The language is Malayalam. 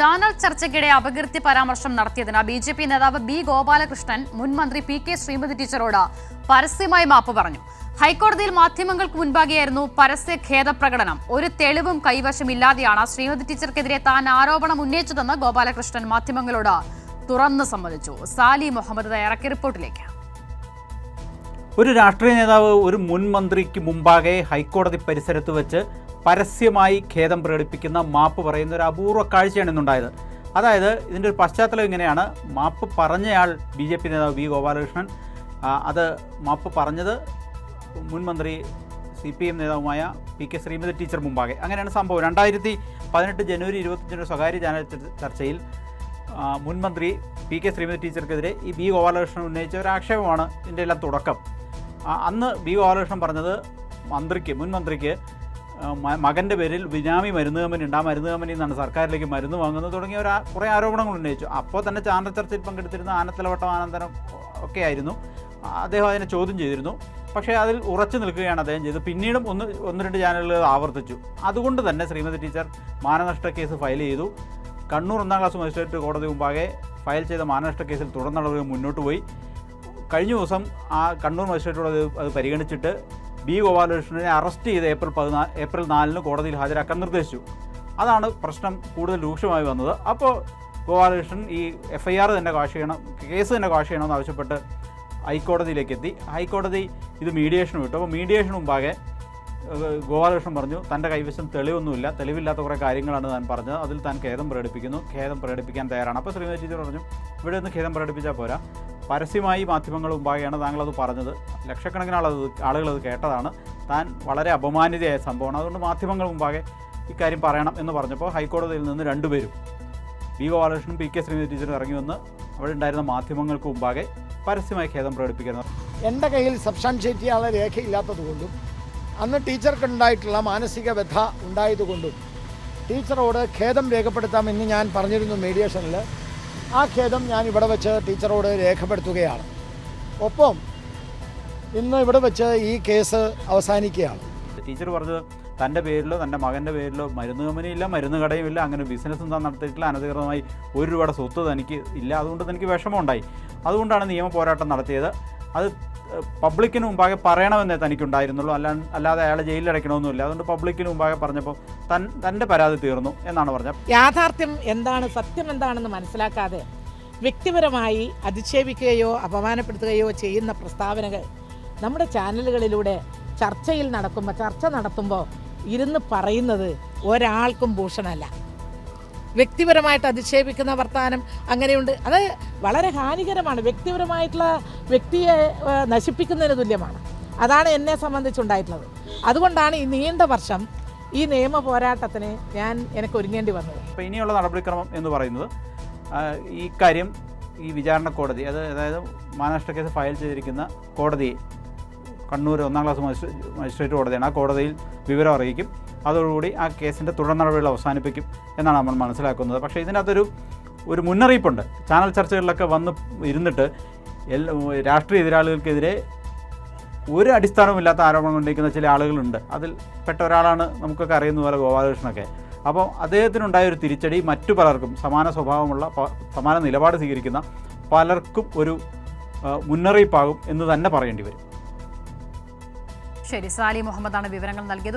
ചാനൽ ചർച്ചയ്ക്കിടെ അപകീർത്തി പരാമർശം നടത്തിയതിന് ബി ജെ പി നേതാവ് ബി ഗോപാലകൃഷ്ണൻ മുൻ മന്ത്രി പി കെ ശ്രീമതി ടീച്ചറോട് പരസ്യമായി മാപ്പ് പറഞ്ഞു. ഹൈക്കോടതിയിൽ മാധ്യമങ്ങൾക്ക് മുൻപാകെയായിരുന്നു പരസ്യ ഖേദപ്രകടനം ഒരു തെളിവും കൈവശമില്ലാതെയാണ് ശ്രീമതി ടീച്ചർക്കെതിരെ താൻ ആരോപണം ഉന്നയിച്ചതെന്ന് ഗോപാലകൃഷ്ണൻ മാധ്യമങ്ങളോട് തുറന്നു സമ്മതിച്ചു. സാലി മുഹമ്മദ് തയ്യാറാക്കിയ റിപ്പോർട്ടിലേക്ക്. ഒരു രാഷ്ട്രീയ നേതാവ് ഒരു മുൻ മന്ത്രിക്ക് മുമ്പാകെ ഹൈക്കോടതി പരിസരത്ത് വെച്ച് പരസ്യമായി ഖേദം പ്രകടിപ്പിക്കുന്ന മാപ്പ് പറയുന്ന ഒരു അപൂർവ കാഴ്ചയാണ് ഇന്നുണ്ടായത്. അതായത് ഇതിന്റെ ഒരു പശ്ചാത്തലം ഇങ്ങനെയാണ്. മാപ്പ് പറഞ്ഞയാൾ ബി ജെ പി നേതാവ് വി ഗോപാലകൃഷ്ണൻ. അത് മാപ്പ് പറഞ്ഞത് മുൻ മന്ത്രി സി പി എം നേതാവുമായ പി കെ ശ്രീമതി ടീച്ചർ മുമ്പാകെ. അങ്ങനെയാണ് സംഭവം. രണ്ടായിരത്തി പതിനെട്ട് ജനുവരി ഇരുപത്തഞ്ചിന് സ്വകാര്യ ചാനൽ ചർച്ചയിൽ മുൻമന്ത്രി മുൻ മന്ത്രി പി കെ ശ്രീമതി ടീച്ചർക്കെതിരെ ഈ ബി ഗോപാലകൃഷ്ണൻ ഉന്നയിച്ച ഒരു ആക്ഷേപമാണ് ഇതിന്റെ എല്ലാം തുടക്കം. അന്ന് ബി ഗോപാലകൃഷ്ണൻ പറഞ്ഞത് മന്ത്രിക്ക് മുൻ മന്ത്രിക്ക് മകന്റെ പേരിൽ ബിനാമി മരുന്ന് കമ്പനി ഉണ്ട്. ആ മരുന്ന് കമ്പനിയിൽ നിന്നാണ് സർക്കാരിലേക്ക് മരുന്ന് വാങ്ങുന്നത്. തുടങ്ങിയ ഒരു കുറേ ആരോപണങ്ങൾ ഉന്നയിച്ചു. അപ്പോൾ തന്നെ ചാനൽ ചർച്ചയിൽ പങ്കെടുത്തിരുന്ന ആനത്തലവട്ടം ആനന്ദനം ഒക്കെ ആയിരുന്നു. അദ്ദേഹം അതിനെ ചോദ്യം ചെയ്തിരുന്നു. പക്ഷേ അതിൽ ഉറച്ചു നിൽക്കുകയാണ് അദ്ദേഹം ചെയ്തത്. പിന്നീടും ഒന്ന് ഒന്ന് രണ്ട് ചാനലുകൾ ആവർത്തിച്ചു. അതുകൊണ്ട് തന്നെ ശ്രീമതി ടീച്ചർ മാനനഷ്ട കേസ് ഫയൽ ചെയ്തു. കണ്ണൂർ ഒന്നാം ക്ലാസ് മജിസ്ട്രേറ്റ് കോടതി മുമ്പാകെ ഫയൽ ചെയ്ത മാനനഷ്ട കേസിൽ തുടർന്നുള്ളവർ മുന്നോട്ട് പോയി. കഴിഞ്ഞ ദിവസം ആ കണ്ണൂർ മജിസ്ട്രേറ്റ് കോടതി അത് പരിഗണിച്ചിട്ട് ബി ഗോപാലകൃഷ്ണനെ അറസ്റ്റ് ചെയ്ത് ഏപ്രിൽ പതിനാ ഏപ്രിൽ നാലിന് കോടതിയിൽ ഹാജരാക്കാൻ നിർദ്ദേശിച്ചു. അതാണ് പ്രശ്നം കൂടുതൽ രൂക്ഷമായി വന്നത്. അപ്പോൾ ഗോപാലകൃഷ്ണൻ ഈ എഫ് ഐ ആർ തന്നെ കാഷ് ചെയ്യണം കേസ് തന്നെ കാഷ് ചെയ്യണമെന്ന് ആവശ്യപ്പെട്ട് ഹൈക്കോടതിയിലേക്ക് എത്തി. ഹൈക്കോടതി ഇത് മീഡിയേഷൻ വിട്ടു അപ്പോൾ മീഡിയേഷൻ മുമ്പാകെ ഗോപാലകൃഷ്ണൻ പറഞ്ഞു തന്റെ കൈവശം തെളിവൊന്നുമില്ല. തെളിവില്ലാത്ത കുറേ കാര്യങ്ങളാണ് താൻ പറഞ്ഞത്. അതിൽ താൻ ഖേദം പ്രകടിപ്പിക്കുന്നു. ഖേദം പ്രകടിപ്പിക്കാൻ തയ്യാറാണ്. അപ്പോൾ ശ്രീമതി പറഞ്ഞു ഇവിടെ നിന്ന് ഖേദം പ്രകടിപ്പിച്ചാൽ പോരാ. പരസ്യമായി മാധ്യമങ്ങൾ മുമ്പാകെയാണ് താങ്കളത് പറഞ്ഞത്. ലക്ഷക്കണക്കിന് ആളത് ആളുകൾ അത് കേട്ടതാണ്. താൻ വളരെ അപമാനിതയായ സംഭവമാണ്. അതുകൊണ്ട് മാധ്യമങ്ങൾ മുമ്പാകെ ഇക്കാര്യം പറയണം എന്ന് പറഞ്ഞപ്പോൾ ഹൈക്കോടതിയിൽ നിന്ന് രണ്ടുപേരും B Gopalakrishnan P K Sreenidhi ടീച്ചറും ഇറങ്ങി വന്ന് അവിടെ ഉണ്ടായിരുന്ന മാധ്യമങ്ങൾക്ക് മുമ്പാകെ പരസ്യമായി ഖേദം പ്രകടിപ്പിക്കുന്നത് എന്റെ കയ്യിൽ സബ്സ്റ്റാൻഷിയേറ്റ് ചെയ്യാനുള്ള രേഖയില്ലാത്തതുകൊണ്ടും അന്ന് ടീച്ചർക്ക് ഉണ്ടായിട്ടുള്ള മാനസിക വ്യഥ ഉണ്ടായതുകൊണ്ടും ടീച്ചറോട് ഖേദം രേഖപ്പെടുത്താമെന്ന് ഞാൻ പറഞ്ഞിരുന്നു മീഡിയേഷനിൽ ആ ഖേദം ഞാൻ ഇവിടെ വെച്ച് ടീച്ചറോട് രേഖപ്പെടുത്തുകയാണ്. ഒപ്പം ഇന്ന് ഇവിടെ വെച്ച് ഈ കേസ് അവസാനിക്കുകയാണ്. ടീച്ചർ പറഞ്ഞത് തന്റെ പേരിലോ തന്റെ മകന്റെ പേരിലോ മരുന്ന് കമ്പനിയില്ല മരുന്ന് കടയുമില്ല അങ്ങനെ ബിസിനസ്സും താൻ നടത്തിയിട്ടില്ല അനധികൃതമായി ഒരു സ്വത്ത് തനിക്ക് ഇല്ല അതുകൊണ്ട് തനിക്ക് വിഷമമുണ്ടായി. അതുകൊണ്ടാണ് നിയമ പോരാട്ടം നടത്തിയത്. അത് പബ്ലിക്കിന് മുമ്പാകെ പറയണമെന്നേ തനിക്കുണ്ടായിരുന്നുള്ളൂ. അല്ലാ അല്ലാതെ അയാളെ ജയിലിലടയ്ക്കണമെന്നില്ല അതുകൊണ്ട് പബ്ലിക്കിന് മുമ്പാകെ പറഞ്ഞപ്പോൾ തൻ തന്റെ പരാതി തീർന്നു എന്നാണ് പറഞ്ഞത്. യാഥാർത്ഥ്യം എന്താണ്? സത്യം എന്താണെന്ന് മനസ്സിലാക്കാതെ വ്യക്തിപരമായി അധിക്ഷേപിക്കുകയോ അപമാനപ്പെടുത്തുകയോ ചെയ്യുന്ന പ്രസ്താവനകൾ നമ്മുടെ ചാനലുകളിലൂടെ ചർച്ചയിൽ നടക്കുമ്പോൾ ചർച്ച നടത്തുമ്പോൾ ഇരുന്ന് പറയുന്നത് ഒരാൾക്കും ഭൂഷണമല്ല. വ്യക്തിപരമായിട്ട് അധിക്ഷേപിക്കുന്ന വർത്തമാനം അങ്ങനെയുണ്ട്. അത് വളരെ ഹാനികരമാണ്. വ്യക്തിപരമായിട്ടുള്ള വ്യക്തിയെ നശിപ്പിക്കുന്നതിന് തുല്യമാണ്. അതാണ് എന്നെ സംബന്ധിച്ചുണ്ടായിട്ടുള്ളത്. അതുകൊണ്ടാണ് ഈ നീണ്ട വർഷം ഈ നിയമ പോരാട്ടത്തിന് ഞാൻ എനിക്ക് ഒരുങ്ങേണ്ടി വന്നത്. അപ്പോൾ ഇനിയുള്ള നടപടിക്രമം എന്ന് പറയുന്നത് ഈ കാര്യം ഈ വിചാരണ കോടതി അത് അതായത് മഹാരാഷ്ട്ര കേസ് ഫയൽ ചെയ്തിരിക്കുന്ന കോടതി കണ്ണൂർ ഒന്നാം ക്ലാസ് മജിസ്ട്രേറ്റ് കോടതിയാണ്. ആ കോടതിയിൽ വിവരം അറിയിക്കും. അതോടുകൂടി ആ കേസിന്റെ തുടർ നടപടികൾ അവസാനിപ്പിക്കും എന്നാണ് നമ്മൾ മനസ്സിലാക്കുന്നത്. പക്ഷേ ഇതിനകത്തൊരു ഒരു മുന്നറിയിപ്പുണ്ട്. ചാനൽ ചർച്ചകളിലൊക്കെ വന്ന് ഇരുന്നിട്ട് എല്ലാ രാഷ്ട്രീയ എതിരാളികൾക്കെതിരെ ഒരു അടിസ്ഥാനവുമില്ലാത്ത ആരോപണം ഉന്നയിക്കുന്ന ചില ആളുകളുണ്ട്. അതിൽ പെട്ട ഒരാളാണ് നമുക്കൊക്കെ അറിയുന്ന പോലെ ഗോപാലകൃഷ്ണനൊക്കെ. അപ്പോൾ അദ്ദേഹത്തിനുണ്ടായ ഒരു തിരിച്ചടി മറ്റു പലർക്കും സമാന സ്വഭാവമുള്ള സമാന നിലപാട് സ്വീകരിക്കുന്ന പലർക്കും ഒരു മുന്നറിയിപ്പാകും എന്ന് തന്നെ പറയേണ്ടി വരും. ശരി സാലി മുഹമ്മദാണ് വിവരങ്ങൾ നൽകിയത്.